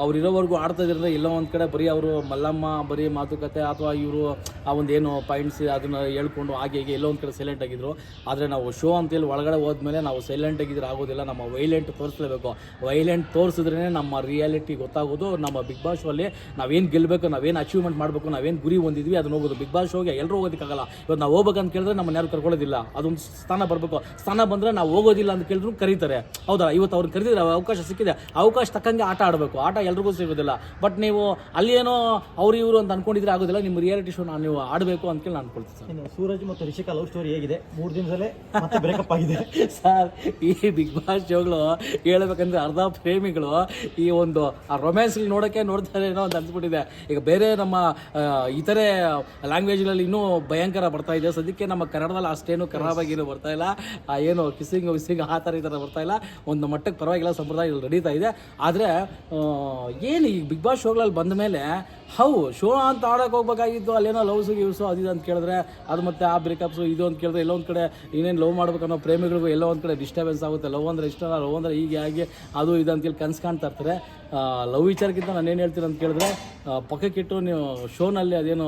A: ಅವ್ರು ಇರೋವರೆಗೂ ಆಡ್ತಾ ಇದ್ರೆ ಎಲ್ಲೋ ಒಂದು ಕಡೆ. ಬರೀ ಅವರು ಮಲ್ಲಮ್ಮ ಬರೀ ಮಾತುಕತೆ ಅಥವಾ ಇವರು ಆ ಒಂದು ಏನು ಪಾಯಿಂಟ್ಸ್ ಅದನ್ನು ಹೇಳ್ಕೊಂಡು ಹಾಗೆ ಹೀಗೆ ಎಲ್ಲೋ ಒಂದು ಕಡೆ ಸೈಲೆಂಟ್ ಆಗಿದ್ರು. ಆದರೆ ನಾವು ಶೋ ಅಂತೇಳಿ ಒಳಗಡೆ ಹೋದ್ಮೇಲೆ ನಾವು ಸೈಲೆಂಟ್ ಆಗಿದ್ರೆ ಆಗೋದಿಲ್ಲ. ನಮ್ಮ ವೈಲೆಂಟ್ ತೋರಿಸ್ಲೇಬೇಕು. ವೈಲೆಂಟ್ ತೋರಿಸಿದ್ರೇ ನಮ್ಮ ರಿಯಾಲಿಟಿ ಗೊತ್ತಾಗೋದು. ನಮ್ಮ ಬಿಗ್ ಬಾಸ್ ಶೋ ಅಲ್ಲಿ ನಾವೇನು ಗೆಲ್ಲಬೇಕು ನಾವೇನು ಅಚೀವ್ಮೆಂಟ್ ಮಾಡಬೇಕು ನಾವೇನು ಗುರಿ ಹೊಂದಿದ್ವಿ ಅದನ್ನ ಹೋಗೋದು. ಬಿಗ್ ಬಾಸ್ ಶೋಗೆ ಎಲ್ಲರೂ ಹೋಗೋದಕ್ಕಾಗಲ್ಲ. ಇವತ್ತು ನಾವು ಹೋಗ್ಬೇಕಂತ ಕೇಳಿದ್ರೆ ನಮ್ಮನ್ನ ಯಾರು ಕರ್ಕೊಳ್ಳೋದಿಲ್ಲ. ಅದೊಂದು ಸ್ಥಾನ ಬರಬೇಕು. ಸ್ಥಾನ ಬಂದರೆ ನಾವು ಹೋಗೋದಿಲ್ಲ ಅಂತ ಕೇಳಿದ್ರು ಕರೀತಾರೆ. ಹೌದಾ? ಇವತ್ತು ಅವ್ರು ಕರೆದಿದ್ರೆ ಅವಕಾಶ ಸಿಕ್ಕಿದೆ. ಅವಕಾಶ ತಕ್ಕಂಗೆ ಆಟ ಆಡಬೇಕು. ಆಟ ಎಲ್ರಿಗೂ ಸಿಗೋದಿಲ್ಲ. ಬಟ್ ನೀವು ಅಲ್ಲಿ ಏನೋ ಅವ್ರು ಇವರು ಅಂತ ಅನ್ಕೊಂಡಿದ್ರೆ ಆಗೋದಿಲ್ಲ. ನಿಮ್ಮ ರಿಯಾಲಿಟಿ ಶೋ ನಾನು ನೀವು ಆಡಬೇಕು ಅಂತ ಕೇಳಿ ನಾನು ಅನ್ಕೊಳ್ತೀನಿ ಸರ್.
B: ಇನ್ನು ಸೂರಜ್ ಮತ್ತು ರಿಷಿಕಾ ಲವ್ ಸ್ಟೋರಿ ಹೇಗಿದೆ? ಮೂರು ದಿನದಲ್ಲೇ ಮತ್ತೆ ಬ್ರೇಕಪ್ ಆಗಿದೆ.
A: ಸರ್ ಈ ಬಿಗ್ ಬಾಸ್ ಶೋಗಳು ಹೇಳ್ಬೇಕಂದ್ರೆ ಅರ್ಧ ಪ್ರೇಮಿಗಳು ಈ ಒಂದು ಆ ರೊಮ್ಯಾನ್ಸ್ ನೋಡೋಕ್ಕೆ ನೋಡ್ತಾರೆ ಏನೋ ಅಂತ ಅನ್ಸ್ಬಿಟ್ಟಿದೆ. ಈಗ ಬೇರೆ ನಮ್ಮ ಇತರೆ ಲ್ಯಾಂಗ್ವೇಜ್ಗಳಲ್ಲಿ ಇನ್ನೂ ಭಯಂಕರ ಬರ್ತಾ ಇದೆ. ಸದ್ಯಕ್ಕೆ ನಮ್ಮ ಕನ್ನಡದಲ್ಲಿ ಅಷ್ಟೇನು ಖರಾಬಾಗಿರೋ ಬರ್ತಾ ಇಲ್ಲ. ಏನು ಕಿಸಿಂಗ್ ವಿಸಿಂಗ್ ಆ ಥರ ಈ ಥರ ಬರ್ತಾ ಇಲ್ಲ. ಒಂದು ಮಟ್ಟಕ್ಕೆ ಪರವಾಗಿಲ್ಲ. ಸಂಪ್ರದಾಯ ನಡೀತಾ ಇದೆ. ಆದರೆ ಏನು ಈ ಬಿಗ್ ಬಾಸ್ ಶೋಗಳಲ್ಲಿ ಬಂದ ಮೇಲೆ, ಹೌ ಶೋ ಅಂತ ಆಡೋಕೆ ಹೋಗ್ಬೇಕಾಗಿತ್ತು, ಅಲ್ಲೇನೋ ಲವ್ಸು ಗಿವ್ಸು ಇದು ಅಂತ ಕೇಳಿದ್ರೆ, ಅದು ಮತ್ತೆ ಆ ಬ್ರೇಕಪ್ಸು ಇದು ಅಂತ ಕೇಳಿದ್ರೆ ಎಲ್ಲೋ ಒಂದು ಕಡೆ ಏನೇನು ಲವ್ ಮಾಡ್ಬೇಕು ಅನ್ನೋ ಪ್ರೇಮಿಗಳಿಗೂ ಎಲ್ಲೋ ಒಂದು ಕಡೆ ಡಿಸ್ಟರ್ಬೆನ್ಸ್ ಆಗುತ್ತೆ. ಲವ್ ಅಂದರೆ ಇಷ್ಟ ಲವ್ ಅಂದರೆ ಹೀಗೆ, ಹಾಗೆ, ಅದು ಇದು ಅಂತೇಳಿ ಕನ್ಸ್ಕಾಣ್ತಾ ಇರ್ತಾರೆ. ಲವ್ ವಿಚಾರಕ್ಕಿಂತ ನಾನು ಏನು ಹೇಳ್ತೀನಿ ಅಂತ ಕೇಳಿದ್ರೆ ಪಕ್ಕಕ್ಕಿಟ್ಟು ನೀವು ಶೋನಲ್ಲಿ ಅದೇನು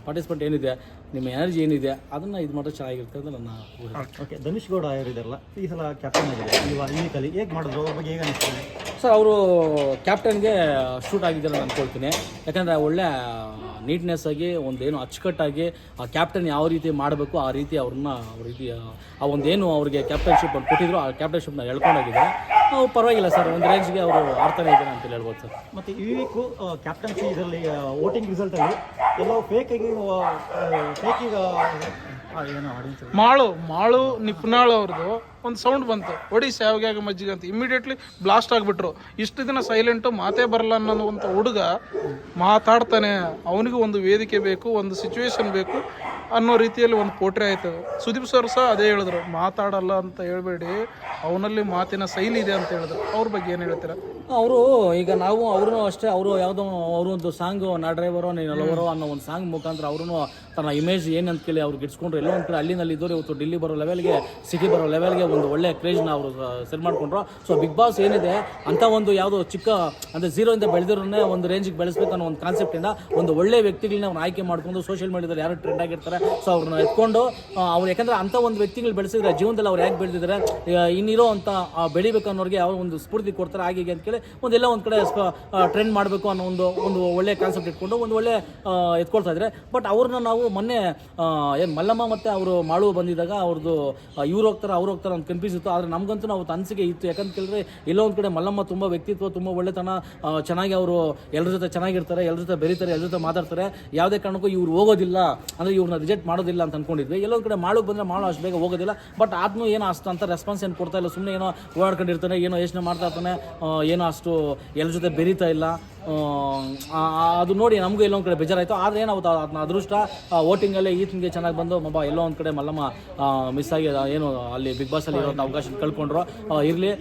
A: ಪಾರ್ಟಿಸಿಪೆಂಟ್ ಏನಿದೆ ನಿಮ್ಮ ಎನರ್ಜಿ ಏನಿದೆ ಅದನ್ನು ಇದು ಮಾಡೋದು ಚೆನ್ನಾಗಿರುತ್ತೆ ಅಂತ ನನ್ನ
B: ಓಕೆ ಧನುಷ್ ಗೌಡ ಅವರಿದ್ದಾರಲ್ಲ ಈ ಸಲ ಕ್ಯಾಪ್ಟನ್ ಆಗಿದೆ ಈ ಕಲಿ ಹೇಗೆ ಮಾಡಿದ್ರು ಅವ್ರ ಬಗ್ಗೆ ಹೇಗೆ ಅನಿಸ್ತೀನಿ
A: ಸರ್ ಅವರು ಕ್ಯಾಪ್ಟನ್ಗೆ ಶೂಟ್ ಆಗಿದ್ದಾರೆ ಅಂತ ಅನ್ಕೊಳ್ತೀನಿ ಯಾಕಂದರೆ ಒಳ್ಳೆ ನೀಟ್ನೆಸ್ ಆಗಿ ಒಂದೇನು ಅಚ್ಚುಕಟ್ಟಾಗಿ ಆ ಕ್ಯಾಪ್ಟನ್ ಯಾವ ರೀತಿ ಮಾಡಬೇಕು, ಆ ರೀತಿ ಅವ್ರನ್ನ ಅವ್ರ ರೀತಿ, ಆ ಒಂದೇನು ಅವ್ರಿಗೆ ಕ್ಯಾಪ್ಟನ್ಶಿಪ್ ಕೊಟ್ಟಿದ್ರು, ಆ ಕ್ಯಾಪ್ಟನ್ಶಿಪ್ನ ಎಳ್ಕೊಂಡೋಗಿದ್ದಾರೆ. ನಾವು ಪರವಾಗಿಲ್ಲ ಸರ್, ಒಂದು ರೇಂಜ್ಗೆ ಅವರು ಆಡ್ತಾನೆ ಇದ್ದಾರೆ ಅಂತ ಹೇಳ್ಬೋದು ಸರ್.
B: ಮತ್ತು ಈ ವೀಕು ಕ್ಯಾಪ್ಟನ್ಸಿ ಇದರಲ್ಲಿ ವೋಟಿಂಗ್ ರಿಸಲ್ಟಲ್ಲಿ ಎಲ್ಲೋ ಫೇಕ್ ಆಗಿ
D: ಮಾಳು ಮಾಳು, ನಿಪ್ನಾಳು ಅವ್ರದ್ದು ಒಂದು ಸೌಂಡ್ ಬಂತು. ಒಡಿ ಶಾವಿಗೆ ಮಜ್ಜಿಗೆ ಅಂತ. ಇಮಿಡಿಯೇಟ್ಲಿ ಬ್ಲಾಸ್ಟ್ ಆಗಿಬಿಟ್ರು. ಇಷ್ಟು ದಿನ ಸೈಲೆಂಟು ಮಾತೇ ಬರಲ್ಲ ಅನ್ನೋವಂಥ ಹುಡುಗ ಮಾತಾಡ್ತಾನೆ. ಅವನಿಗೂ ಒಂದು ವೇದಿಕೆ ಬೇಕು, ಒಂದು ಸಿಚುವೇಶನ್ ಬೇಕು. ಅನ್ನೋ ರೀತಿಯಲ್ಲಿ ಒಂದು ಪೋಟ್ರೆ ಆಯ್ತು. ಸುದೀಪ್ ಸರ್ ಸಹ ಅದೇ ಹೇಳಿದ್ರು. ಮಾತಾಡಲ್ಲ ಅಂತ ಹೇಳ್ಬೇಡಿ. ಅವನಲ್ಲಿ ಮಾತಿನ ಶೈಲಿ ಇದೆ ಅಂತ ಹೇಳಿದ್ರು. ಅವ್ರ ಬಗ್ಗೆ ಏನು ಹೇಳ್ತೀರಾ?
A: ಅವರು ಈಗ ನಾವು ಅವರು ಅಷ್ಟೇ, ಅವರು ಯಾವುದೋ ಅವರು ಒಂದು ಸಾಂಗ್ ನಾ ಡ್ರೈವರೋ ನೀನು ಲವರೋ ಅನ್ನೋ ಒಂದು ಸಾಂಗ್ ಮುಖಾಂತರ ಅವರು ತನ್ನ ಇಮೇಜ್ ಏನಂತ ಕೇಳಿ ಅವ್ರಿಗೆ ಇಟ್ಸ್ಕೊಂಡ್ರು ಎಲ್ಲೋ ಒಂದು ಕಡೆ ಅಲ್ಲಿನಲ್ಲಿ ಇದ್ದವರು ಇವತ್ತು ಡಿಲ್ಲಿ ಬರೋ ಲೆವೆಲ್ಗೆ ಸಿಟಿ ಬರೋ ಲೆವೆಲ್ಗೆ ಒಂದು ಒಳ್ಳೆ ಕ್ರೇಜ್ನ ಅವರು ಸೆಟ್ ಮಾಡ್ಕೊಂಡ್ರು. ಸೊ ಬಿಗ್ ಬಾಸ್ ಏನಿದೆ, ಅಂತ ಒಂದು ಯಾವುದೋ ಚಿಕ್ಕ, ಅಂದರೆ ಝೀರೋಯಿಂದ ಬೆಳೆದಿರೋನೇ ಒಂದು ರೇಂಜಿಗೆ ಬೆಳೆಸ್ಬೇಕು ಅನ್ನೋ ಒಂದು ಕಾನ್ಸೆಪ್ಟಿಂದ ಒಂದು ಒಳ್ಳೆ ವ್ಯಕ್ತಿಗಳನ್ನ ಅವ್ರು ಆಯ್ಕೆ ಮಾಡ್ಕೊಂಡು ಸೋಷಿಯಲ್ ಮೀಡಿಯಾದಲ್ಲಿ ಯಾರು ಟ್ರೆಂಡ್ ಆಗಿರ್ತಾರೆ ಸೊ ಅವ್ರನ್ನ ಎತ್ಕೊಂಡು ಅವ್ರು ಯಾಕಂದ್ರೆ ಅಂಥ ಒಂದು ವ್ಯಕ್ತಿಗಳು ಬೆಳೆಸಿದ್ರೆ, ಜೀವನದಲ್ಲಿ ಅವ್ರು ಯಾಕೆ ಬೆಳೆದಿದ್ದಾರೆ ಇನ್ನಿರೋ ಅಂತ ಬೆಳಿಬೇಕು ಅನ್ನೋರಿಗೆ ಅವ್ರು ಒಂದು ಸ್ಫೂರ್ತಿ ಕೊಡ್ತಾರೆ, ಹಾಗೆ ಅಂತ ಕೇಳಿ ಒಂದೆಲ್ಲ ಒಂದು ಕಡೆ ಟ್ರೆಂಡ್ ಮಾಡಬೇಕು ಅನ್ನೋ ಒಂದು ಒಂದು ಒಳ್ಳೆ ಕಾನ್ಸೆಪ್ಟ್ ಇಟ್ಕೊಂಡು ಒಂದು ಒಳ್ಳೆ ಎತ್ಕೊಳ್ತಾ ಇದ್ದಾರೆ. ಬಟ್ ಅವ್ರನ್ನ ನಾವು ಮೊನ್ನೆ ಏನು ಮಲ್ಲಮ್ಮ ಮತ್ತು ಅವರು ಮಾಳು ಬಂದಿದ್ದಾಗ ಅವ್ರದ್ದು ಇವ್ರು ಹೋಗ್ತಾರೆ, ಅವ್ರು ಹೋಗ್ತಾರೆ ಅಂತ ಕನ್ಫ್ಯೂಸ್ ಇತ್ತು ಆದರೆ ನಮಗಂತೂ ನಾವು ಅನಿಸಿಕೆ ಇತ್ತು. ಯಾಕಂತ ಕೇಳಿದ್ರೆ ಎಲ್ಲೋ ಒಂದು ಕಡೆ ಮಲ್ಲಮ್ಮ ತುಂಬ ವ್ಯಕ್ತಿತ್ವ, ತುಂಬ ಒಳ್ಳೆತನ ಚೆನ್ನಾಗಿ ಅವರು ಎಲ್ಲರ ಜೊತೆ ಚೆನ್ನಾಗಿರ್ತಾರೆ ಎಲ್ಲರ ಜೊತೆ ಬೆರೀತಾರೆ ಎಲ್ಲರ ಜೊತೆ ಮಾತಾಡ್ತಾರೆ. ಯಾವುದೇ ಕಾರಣಕ್ಕೂ ಇವ್ರು ಹೋಗೋದಿಲ್ಲ. ಅಂದರೆ ಇವ್ರನ್ನ ರಿಜೆಕ್ಟ್ ಮಾಡೋದಿಲ್ಲ ಅಂತ ಅನ್ಕೊಂಡಿದ್ವಿ. ಎಲ್ಲೊಂದು ಕಡೆ ಮಾಡೋಕ್ಕೆ ಬಂದರೆ ಮಾಡೋ ಅಷ್ಟು ಬೇಗ ಹೋಗೋದಿಲ್ಲ. ಬಟ್ ಆದ್ನು ಏನೋ ಅಷ್ಟು ಅಂತ ರೆಸ್ಪಾನ್ಸ್ ಏನು ಕೊಡ್ತಾ ಇಲ್ಲ. ಸುಮ್ಮನೆ ಏನೋ ಓಡಾಡ್ಕೊಂಡಿರ್ತಾನೆ, ಏನೋ ಯೋಚನೆ ಮಾಡ್ತಾ ಇರ್ತಾನೆ. ಏನೋ ಅಷ್ಟು ಎಲ್ಲ ಜೊತೆ ಬೆರೀತಾ ಇಲ್ಲ. ಅದು ನೋಡಿ ನಮಗೂ ಎಲ್ಲೊಂದು ಕಡೆ ಬೇಜಾರಾಯಿತು. ಆದರೆ ಏನಾಗುತ್ತೆ ಅದನ್ನ ಅದೃಷ್ಟ ವೋಟಿಂಗಲ್ಲೇ ಈತನಿಗೆ ಚೆನ್ನಾಗಿ ಬಂದು ಮಬ್ಬ ಎಲ್ಲೋ ಒಂದು ಕಡೆ ಮಲ್ಲಮ್ಮ ಮಿಸ್ ಆಗಿ ಏನು ಅಲ್ಲಿ ಬಿಗ್ ಬಾಸಲ್ಲಿ ಇರೋಂಥ ಅವಕಾಶ ಕಳ್ಕೊಂಡ್ರು. ಇರಲಿ.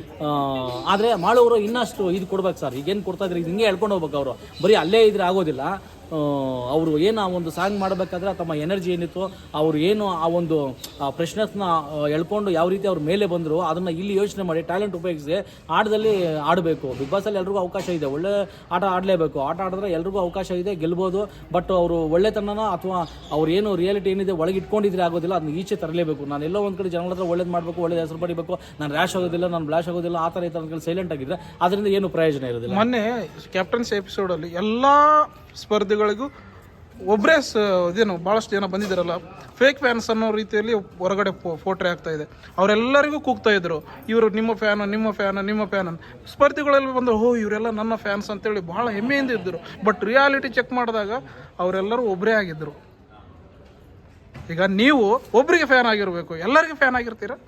A: ಆದರೆ ಮಾಡೋರು ಇನ್ನಷ್ಟು ಇದು ಕೊಡ್ಬೇಕು ಸರ್ ಈಗೇನು ಕೊಡ್ತಾ ಇದ್ರೆ? ಹಿಂಗೆ ಹೇಳ್ಕೊಂಡು ಹೋಗ್ಬೇಕು ಅವರು. ಬರೀ ಅಲ್ಲೇ ಇದ್ರೆ ಆಗೋದಿಲ್ಲ. ಅವರು ಏನು ಆ ಒಂದು ಸಾಂಗ್ ಮಾಡಬೇಕಾದ್ರೆ ತಮ್ಮ ಎನರ್ಜಿ ಏನಿತ್ತು, ಅವರು ಏನು ಆ ಒಂದು ಫ್ರೆಶ್ನೆಸ್ನ ಎಳ್ಕೊಂಡು ಯಾವ ರೀತಿ ಅವ್ರ ಮೇಲೆ ಬಂದರು, ಅದನ್ನು ಇಲ್ಲಿ ಯೋಚನೆ ಮಾಡಿ ಟ್ಯಾಲೆಂಟ್ ಉಪಯೋಗಿಸಿ ಆಟದಲ್ಲಿ ಆಡಬೇಕು. ಬಿಗ್ ಬಾಸಲ್ಲಿ ಎಲ್ರಿಗೂ ಅವಕಾಶ ಇದೆ. ಒಳ್ಳೆ ಆಟ ಆಡಲೇಬೇಕು. ಆಟ ಆಡಿದ್ರೆ ಎಲ್ರಿಗೂ ಅವಕಾಶ ಇದೆ, ಗೆಲ್ಬೋದು. ಬಟ್ ಅವರು ಒಳ್ಳೆತನನ ಅಥವಾ ಅವ್ರು ಏನು ರಿಯಾಲಿಟಿ ಏನಿದೆ ಒಳಗೆ ಇಟ್ಕೊಂಡಿದ್ರೆ ಆಗೋದಿಲ್ಲ ಅದನ್ನ ಈಚೆ ತರಲೇಬೇಕು. ನಾನು ಎಲ್ಲೋ ಒಂದು ಕಡೆ ಜನಗಳ ಹತ್ರ ಒಳ್ಳೇದು ಮಾಡಬೇಕು ಒಳ್ಳೆ ಹೆಸರು ಪಡಿಬೇಕು ನಾನು ರ್ಯಾಶ್ ಆಗೋದಿಲ್ಲ, ನಾನು ಬ್ಲಾಶ್ ಆಗೋದಿಲ್ಲ, ಆ ಥರ ಈ ಥರ ಸೈಲೆಂಟ್ ಆಗಿದ್ರೆ ಅದರಿಂದ ಏನು ಪ್ರಯೋಜನ ಇರೋದಿಲ್ಲ.
D: ಮೊನ್ನೆ ಕ್ಯಾಪ್ಟನ್ಸ್ ಎಪಿಸೋಡಲ್ಲಿ ಎಲ್ಲ ಸ್ಪರ್ಧಿಗಳಿಗೂ ಒಬ್ಬರೇ ಸ ಇದೇನು ಭಾಳಷ್ಟು ಜನ ಬಂದಿದ್ದಾರಲ್ಲ ಫೇಕ್ ಫ್ಯಾನ್ಸ್ ಅನ್ನೋ ರೀತಿಯಲ್ಲಿ ಹೊರಗಡೆ ಫೋಟ್ರೆ ಆಗ್ತಾ ಇದೆ. ಅವರೆಲ್ಲರಿಗೂ ಕೂಗ್ತಾ ಇದ್ರು. ಇವರು ನಿಮ್ಮ ಫ್ಯಾನು ನಿಮ್ಮ ಫ್ಯಾನು ನಿಮ್ಮ ಫ್ಯಾನ್ ಅಂತ ಸ್ಪರ್ಧಿಗಳಲ್ಲಿ ಬಂದು, ಓ, ಇವರೆಲ್ಲ ನನ್ನ ಫ್ಯಾನ್ಸ್ ಅಂತೇಳಿ ಭಾಳ ಹೆಮ್ಮೆಯಿಂದ ಇದ್ದರು. ಬಟ್ ರಿಯಾಲಿಟಿ ಚೆಕ್ ಮಾಡಿದಾಗ ಅವರೆಲ್ಲರೂ ಒಬ್ಬರೇ ಆಗಿದ್ದರು. ಈಗ ನೀವು ಒಬ್ಬರಿಗೆ ಫ್ಯಾನ್ ಆಗಿರಬೇಕು. ಎಲ್ಲರಿಗೂ ಫ್ಯಾನ್ ಆಗಿರ್ತೀರಾ?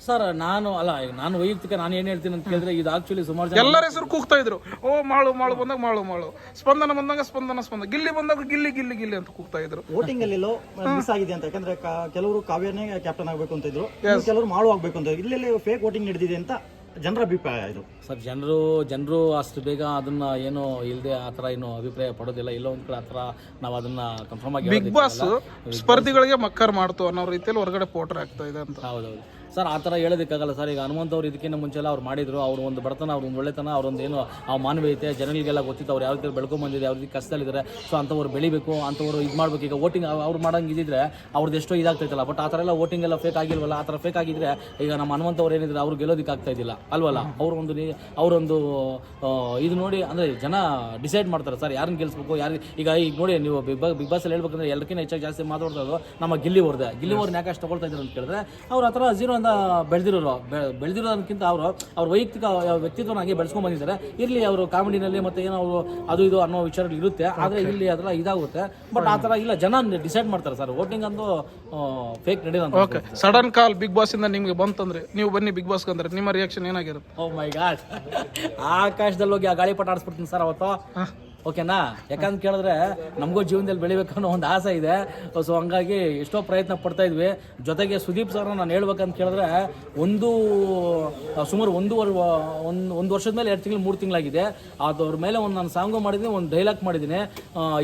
A: ಸರ್ ನಾನು ಅಲ್ಲ ಈಗ ನಾನು ವೈಯಕ್ತಿಕ ನಾನು ಏನು ಹೇಳ್ತೀನಿ ಅಂತ ಕೇಳಿದ್ರೆ ಇದು ಆಕ್ಚುಲಿ ಸುಮಾರು ಜನ
D: ಎಲ್ಲರ ಹೆಸರು ಕೂಗ್ತಾ ಇದ್ರು. ಓ ಮಾಳು ಮಾಳು ಬಂದಾಗ ಮಾಳು ಮಾಳು. ಸ್ಪಂದನ ಬಂದಾಗ ಸ್ಪಂದನ ಸ್ಪಂದನ. ಗಿಲ್ಲಿ ಬಂದಾಗ ಗಿಲ್ಲಿ ಗಿಲ್ಲಿ ಗಿಲ್ಲಿ ಅಂತ ಕೂಗ್ತಾ ಇದ್ರು.
B: ವೋಟಿಂಗಲ್ಲೆಲ್ಲೋ ಮಿಸ್ ಆಗಿದೆ ಅಂತ. ಯಾಕಂದ್ರೆ ಕ- ಕೆಲವರು ಕಾವ್ಯನೇ ಕ್ಯಾಪ್ಟನ್ ಆಗ್ಬೇಕು ಅಂತ ಇದ್ರು. ಇನ್ನು ಕೆಲವರು ಮಾಳು ಆಗ್ಬೇಕು ಅಂತ ಇಲ್ಲಿ ಫೇಕ್ ವೋಟಿಂಗ್ ನಡೆದಿದೆ ಅಂತ ಜನರ ಅಭಿಪ್ರಾಯ ಇದು.
A: ಸರ್ ಜನರು ಜನರು ಅಷ್ಟು ಬೇಗ ಅದನ್ನ ಏನು ಇಲ್ಲದೆ ಆ ಥರ ಏನು ಅಭಿಪ್ರಾಯ ಪಡೋದಿಲ್ಲ. ಇಲ್ಲ ಒಂದು ಕಡೆ ಆ ಥರ ನಾವು ಅದನ್ನ ಕನ್ಫರ್ಮ್ ಆಗಿ
D: ಬಿಗ್ ಬಾಸ್ ಸ್ಪರ್ಧಿಗಳಿಗೆ ಮಕ್ಕರ್ ಮಾಡ್ತು ಅನ್ನೋ ರೀತಿಯಲ್ಲಿ ಹೊರಗಡೆ ಪೋಟ್ರ್ ಆಗ್ತಾ ಇದೆ ಅಂತ.
A: ಹೌದೌದು. ಸರ್, ಆ ಥರ ಹೇಳೋದಕ್ಕಾಗಲ್ಲ ಸರ್. ಈಗ ಹನುಮಂತ ಅವ್ರು ಇದಕ್ಕಿಂತ ಮುಂಚೆ ಎಲ್ಲ ಅವ್ರು ಮಾಡಿದ್ರು. ಅವ್ರು ಒಂದು ಬಡತನ, ಅವ್ರ ಒಂದು ಒಳ್ಳೆತನ ಅವ್ರೊಂದು ಏನು, ಆ ಮಾನವೀಯತೆ ಜನಗಳಿಗೆಲ್ಲ ಗೊತ್ತಿತ್ತು. ಅವ್ರು ಯಾವ ರೀತಿ ಬೆಳ್ಕೊಂಡ್ ಬಂದಿದೆ ಯಾವ ರೀತಿ ಕಷ್ಟದಲ್ಲಿದ್ದಾರೆ. ಸೊ ಅಂಥವ್ರು ಬೆಳಿಬೇಕು, ಅಂಥವ್ರು ಇದು ಮಾಡಬೇಕು. ಈಗ ವೋಟಿಂಗ್ ಅವ್ರು ಮಾಡೋಂಗೆ ಇದ್ದಿದ್ರೆ ಅವ್ರದ್ದು ಎಷ್ಟೋ ಇದಾಗ್ತೈತಲ್ಲ. ಬಟ್ ಆ ಥರ ಎಲ್ಲ ವೋಟಿಂಗ್ ಎಲ್ಲ ಫೇಕ್ ಆಗಿಲ್ವಲ್ಲ? ಆ ಥರ ಫೇಕ್ ಆಗಿದ್ರೆ ಈಗ ನಮ್ಮ ಹನುಮಂತ ಅವ್ರು ಏನಿದ್ರೆ, ಅವ್ರು ಗೆಲ್ಲೋದಕ್ಕೆ ಇದ್ದಿಲ್ಲ. ಅಲ್ವಲ್ಲ? ಅವರು ಒಂದು ನೀ- ಅವರೊಂದು ಇದು ನೋಡಿ, ಅಂದರೆ ಜನ ಡಿಸೈಡ್ ಮಾಡ್ತಾರೆ ಸರ್. ಯಾರನ್ನ ಗೆಲ್ಲಿಸ್ಬೇಕು ಯಾರು, ಈಗ ಈಗ ನೋಡಿ ನೀವು ಬಿಗ್ ಬಾಸ್ ಬಿಗ್ ಬಾಸಲ್ಲಿ ಹೇಳ್ಬೇಕಂದ್ರೆ ಎಲ್ಲಕ್ಕಿಂತ ಹೆಚ್ಚಾಗಿ ಜಾಸ್ತಿ ಮಾತಾಡ್ತಾ ನಮ್ಮ ಗಿಲ್ಲಿ ಅವ್ರದ್ದೆ ಗಿಲ್ಲಿ ಅವ್ರನ್ನ ಯಾಕೆ ಅಷ್ಟು ತಗೊಳ್ತಾ ಇದ್ದಾರೆ ಅಂತ ಕೇಳಿದ್ರೆ ಅವ್ರ ಆ ಥರ ಇಂದ ಬೆಳೆದಿರೋರು ಬೆಳೆದಿರೋದಕ್ಕಿಂತ ಅವರು ಅವ್ರ ವೈಯಕ್ತಿಕ ವ್ಯಕ್ತಿತ್ವನ ಹಾಗೆ ಬೆಳೆಸ್ಕೊಂಡ್ ಬಂದಿದ್ದಾರೆ. ಇರಲಿ ಅವರು ಕಾಮಿಡಿನಲ್ಲಿ ಮತ್ತೆ ಏನೋ ಅವರು ಅದು ಇದು ಅನ್ನೋ ವಿಚಾರಗಳು ಇರುತ್ತೆ. ಆದರೆ ಇಲ್ಲಿ ಅದೆಲ್ಲ ಇದಾಗುತ್ತೆ. ಬಟ್ ಆ ಥರ ಇಲ್ಲ ಜನ ಡಿಸೈಡ್ ಮಾಡ್ತಾರೆ ಸರ್. ವೋಟಿಂಗ್ ಅಂದು ಫೇಕ್ ನಡೆಯೋದು
D: okay sudden call big boss ಇಂದ ನಿಮ್ಗೆ ಬಂತಂದ್ರೆ ನೀವು ಬನ್ನಿ ಬಿಗ್ ಬಾಸ್ ಅಂದ್ರೆ ನಿಮ್ಮ ರಿಯಾಕ್ಷನ್ ಏನಾಗಿರುತ್ತೆ?
A: ಓ ಮೈ ಗಾಡ್ ಆಕಾಶದಲ್ಲಿ ಹೋಗಿ ಆ ಗಾಳಿಪಟ ಆಡಿಸ್ಬಿಡ್ತೀನಿ ಸರ್ ಅವತ್ತು. ಓಕೆನಾ? ಯಾಕಂತ ಕೇಳಿದ್ರೆ ನಮಗೂ ಜೀವನದಲ್ಲಿ ಬೆಳಿಬೇಕು ಅನ್ನೋ ಒಂದು ಆಸೆ ಇದೆ. ಸೊ ಹಂಗಾಗಿ ಎಷ್ಟೋ ಪ್ರಯತ್ನ ಪಡ್ತಾ ಇದ್ವಿ. ಜೊತೆಗೆ ಸುದೀಪ್ ಸರ್ ನಾನು ಹೇಳ್ಬೇಕಂತ ಕೇಳಿದ್ರೆ ಒಂದು, ಸುಮಾರು ಒಂದೂವರೆ, ಒಂದು ಒಂದು ವರ್ಷದ ಮೇಲೆ ಎರಡು ತಿಂಗಳು, ಮೂರು ತಿಂಗಳಾಗಿದೆ. ಅದ್ರ ಮೇಲೆ ಒಂದು ನಾನು ಸಾಂಗು ಮಾಡಿದ್ದೀನಿ, ಒಂದು ಡೈಲಾಗ್ ಮಾಡಿದ್ದೀನಿ.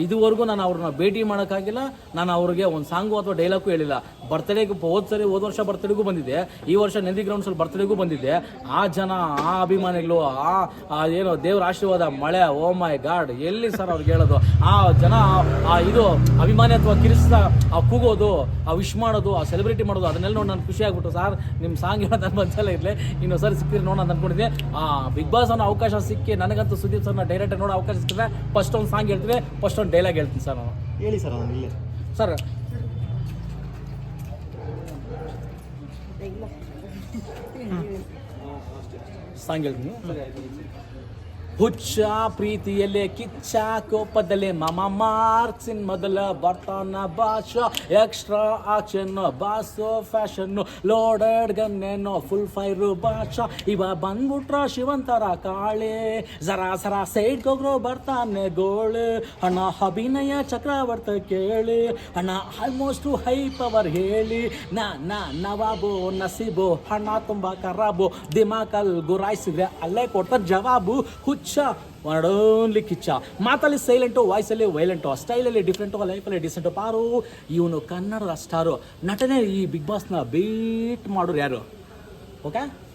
A: ಇದುವರೆಗೂ ನಾನು ಅವ್ರನ್ನ ಭೇಟಿ ಮಾಡೋಕ್ಕಾಗಿಲ್ಲ. ನಾನು ಅವ್ರಿಗೆ ಒಂದು ಸಾಂಗು ಅಥವಾ ಡೈಲಾಗು ಹೇಳಿಲ್ಲ. ಬರ್ತ್ಡೇಗೆ ಹೋದ ಸರಿ ಹೋದ ವರ್ಷ ಬರ್ತ್ಡೇಗೂ ಬಂದಿದೆ ಈ ವರ್ಷ ನೆಂದಿ ಗ್ರೌಂಡ್ಸಲ್ಲಿ ಬರ್ತ್ಡೇಗೂ ಬಂದಿದೆ ಆ ಜನ ಆ ಅಭಿಮಾನಿಗಳು ಆ ಏನು ದೇವ್ರ ಆಶೀರ್ವಾದ ಮಳೆ ಓ ಮೈ ಗಾಡ್ ಎಲ್ಲಿ ಸರ್ ಅವ್ರಿಗೆ ಹೇಳೋದು? ಆ ಜನ ಆ ಇದು ಅಭಿಮಾನಿ ಅಥವಾ ಕಿರಿಸ್ತಾ ಆ ಕೂಗೋದು ಆ ವಿಶ್ ಮಾಡೋದು ಆ ಸೆಲೆಬ್ರಿಟಿ ಮಾಡೋದು ಅದನ್ನೆಲ್ಲ ನೋಡಿ ನಾನು ಖುಷಿ ಆಗ್ಬಿಟ್ಟು ಸರ್ ನಿಮ್ಮ ಸಾಂಗ್ ಹೇಳೋದು ನನ್ನ ಮನಸ್ಸಲ್ಲೇ ಇರಲಿ. ಇನ್ನೊಂದ್ಸರಿ ಸಿಕ್ಕಿದ್ರೆ ನೋಡೋಣ ಅಂತ ಅಂದ್ಕೊಂಡಿದ್ದೆ ಆ ಬಿಗ್ ಬಾಸ್ ಅನ್ನೋ ಅವಕಾಶ ಸಿಕ್ಕಿ ನನಗಂತೂ ಸುದೀಪ್ ಸರ್ನ ಡೈರೆಕ್ಟ್ ನೋಡೋ ಅವಕಾಶ ಸಿಕ್ಕಿದ್ರೆ ಫಸ್ಟ್ ಒಂದು ಸಾಂಗ್ ಹೇಳ್ತೀನಿ ಫಸ್ಟ್ ಒಂದು ಡೈಲಾಗ್ ಹೇಳ್ತೀನಿ ಸರ್ ನಾನು.
B: ಹೇಳಿ ಸರ್ ನಾನು ಇಲ್ಲಿ.
A: ಸರ್ ಸಾಂಗ್ ಹೇಳ್ತೀನಿ ಹುಚ್ಚ ಪ್ರೀತಿಯಲ್ಲೇ ಕಿಚ್ಚ ಕೋಪದಲ್ಲೇ ಮಮ ಮಾರ್ಕ್ಸಿನ್ ಮೊದಲ ಬರ್ತಾನ Basha extra action, boss fashion, loaded ಗನ್ನೇನೋ, full fire ಭಾಷ ಇವ ಬಂದ್ಬಿಟ್ರ ಶಿವಂತರ ಕಾಳೆ. ಜರಾ ಸರ ಸೈಡ್ ಹೋಗ್ರೋ ಬರ್ತಾನೆ ಗೋಳು. ಹಣ ಅಭಿನಯ ಚಕ್ರವರ್ತ ಕೇಳಿ. ಹಣ ಆಲ್ಮೋಸ್ಟ್ ಹೈ ಪವರ್ ಹೇಳಿ. ನಾ ನಾ, ನವಾಬು, ನಸೀಬು ಹಣ ತುಂಬ ಖರಾಬು. ದಿಮಾಕಲ್ ಗುರಾಯಿಸಿದ್ರೆ ಅಲ್ಲೇ ಕೊಡ್ತಾರೆ ಜವಾಬು. ಹುಚ್ಚ ಓನ್ಲಿ ಕಿಚ್ಚ. ಮಾತಲ್ಲಿ ಸೈಲೆಂಟು ವಾಯ್ಸಲ್ಲಿ ವೈಲೆಂಟು ಸ್ಟೈಲಲ್ಲಿ ಡಿಫ್ರೆಂಟು ಲೈಫಲ್ಲಿ ಡಿಸೆಂಟು ಪಾರು ಇವನು ಕನ್ನಡದ ಸ್ಟಾರು ನಟನೆ ಈ ಬಿಗ್ ಬಾಸ್ನ ಬೀಟ್ ಮಾಡೋರು ಯಾರು? ಓಕೆ